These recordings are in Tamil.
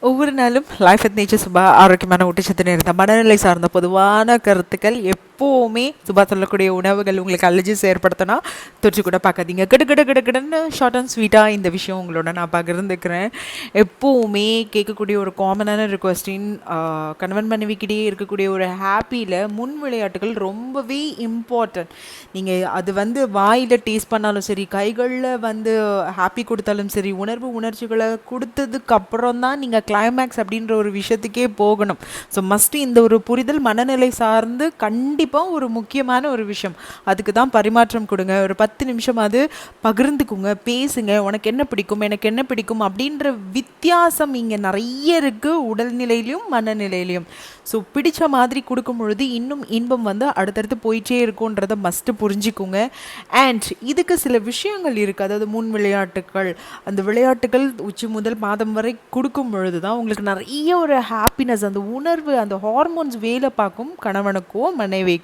ஒவ்வொரு நாளும் லைஃப் வித் நேச்சர் சுபா ஆரோக்கியமான ஊட்டச்சத்து நேர்ந்த மனநிலை சார்ந்த பொதுவான கருத்துக்கள் எப்போவுமே சுபா சொல்லக்கூடிய உணவுகள் உங்களுக்கு அலர்ஜிஸ் ஏற்படுத்தினா தொற்று கூட பார்க்காதீங்க. கிடு கிடு கிடு கிடுன்னு ஷார்ட் அண்ட் ஸ்வீட்டாக இந்த விஷயம் உங்களோட நான் பகிர்ந்துக்கிறேன். எப்போவுமே கேட்கக்கூடிய ஒரு காமனான ரிக்வஸ்டின் கணவன் மனைவிக்கிட்டே இருக்கக்கூடிய ஒரு ஹாப்பியில் முன் விளையாட்டுகள் ரொம்பவே இம்பார்ட்டன்ட் நீங்கள் அது வந்து வாயில் டேஸ்ட் பண்ணாலும் சரி கைகளில் வந்து ஹாப்பி கொடுத்தாலும் சரி உணர்வு உணர்ச்சிகளை கொடுத்ததுக்கு அப்புறம் தான் நீங்கள் கிளைமேக்ஸ் அப்படின்ற ஒரு விஷயத்துக்கே போகணும். ஸோ மஸ்ட் இந்த ஒரு புரிதல் மனநிலை சார்ந்து கண்டிப்பாக ஒரு முக்கியமான ஒரு விஷயம். அதுக்கு தான் பரிமாற்றம் கொடுங்க. ஒரு பத்து நிமிஷம் அது பகிர்ந்துக்குங்க. பேசுங்க. உனக்கு என்ன பிடிக்கும்? எனக்கு என்ன பிடிக்கும்? அப்படின்ற வித்தியாசம் இங்கே நிறைய இருக்குது உடல்நிலையிலையும் மனநிலையிலையும் ஸோ பிடிச்ச மாதிரி கொடுக்கும் பொழுது இன்னும் இன்பம் வந்து அடுத்தடுத்து போயிட்டே இருக்கும்ன்றதை மஸ்ட்டு புரிஞ்சுக்குங்க. அண்ட் இதுக்கு சில விஷயங்கள் இருக்குது அதாவது முன் விளையாட்டுகள் அந்த விளையாட்டுகள் உச்சி முதல் மாதம் வரை கொடுக்கும் பொழுது தான் உங்களுக்கு நிறைய ஒரு ஹாப்பினஸ் அந்த உணர்வு அந்த ஹார்மோன்ஸ் வேலை பார்க்கும் கணவனுக்கோ மனைவிக்கோ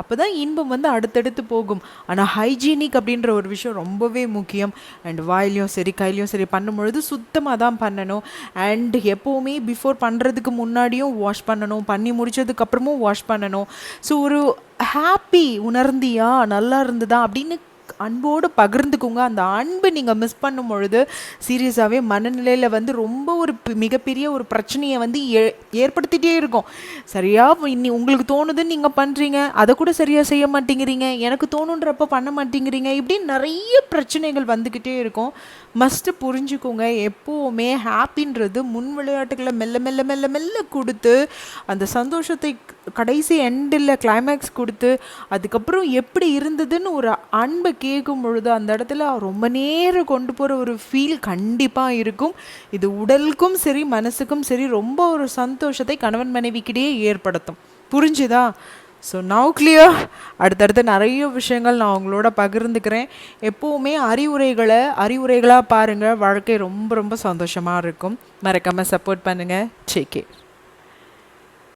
அப்போ தான் இன்பம் வந்து அடுத்தடுத்து போகும். ஆனால் ஹைஜீனிக் அப்படின்ற ஒரு விஷயம் ரொம்பவே முக்கியம். அண்ட் வாயிலையும் சரி கையிலையும் சரி பண்ணும்பொழுது சுத்தமாக தான் பண்ணணும். அண்ட் எப்போவுமே பிஃபோர் பண்ணுறதுக்கு முன்னாடியும் வாஷ் பண்ணணும். பண்ணி முடித்ததுக்கப்புறமும் வாஷ் பண்ணணும். ஸோ ஒரு ஹாப்பி உணர்ந்தியா நல்லா இருந்ததா அப்படின்னு அன்போடு பகிர்ந்துக்குங்க. அந்த அன்பு நீங்கள் மிஸ் பண்ணும் பொழுது சீரியஸாகவே மனநிலையில் வந்து ரொம்ப ஒரு மிகப்பெரிய ஒரு பிரச்சனையை வந்து ஏ ஏற்படுத்திட்டே இருக்கும். சரியாக இன்னி உங்களுக்கு தோணுதுன்னு நீங்கள் பண்ணுறீங்க அதை கூட சரியாக செய்ய மாட்டேங்கிறீங்க எனக்கு தோணுன்றப்ப பண்ண மாட்டேங்கிறீங்க இப்படி நிறைய பிரச்சனைகள் வந்துக்கிட்டே இருக்கும். மஸ்ட்டு புரிஞ்சுக்கோங்க. எப்போவுமே ஹாப்பின்றது முன் விளையாட்டுகளை மெல்ல மெல்ல மெல்ல மெல்ல கொடுத்து அந்த சந்தோஷத்தை கடைசி எண்டில் கிளைமேக்ஸ் கொடுத்து அதுக்கப்புறம் எப்படி இருந்ததுன்னு ஒரு அன்பை கேட்கும் பொழுது அந்த இடத்துல ரொம்ப நேரம் கொண்டு போகிற ஒரு ஃபீல் கண்டிப்பாக இருக்கும். இது உடலுக்கும் சரி மனசுக்கும் சரி ரொம்ப ஒரு சந்தோஷத்தை கணவன் மனைவிக்கிட்டே ஏற்படுத்தும். புரிஞ்சுதா? ஸோ நவு கிளியர் அடுத்தடுத்து நிறைய விஷயங்கள் நான் உங்களோட பகிர்ந்துக்கிறேன். எப்போவுமே அறிவுரைகளை அறிவுரைகளாக பாருங்கள் வாழ்க்கை ரொம்ப ரொம்ப சந்தோஷமாக இருக்கும். மறக்காமல் சப்போர்ட் பண்ணுங்கள் சேகே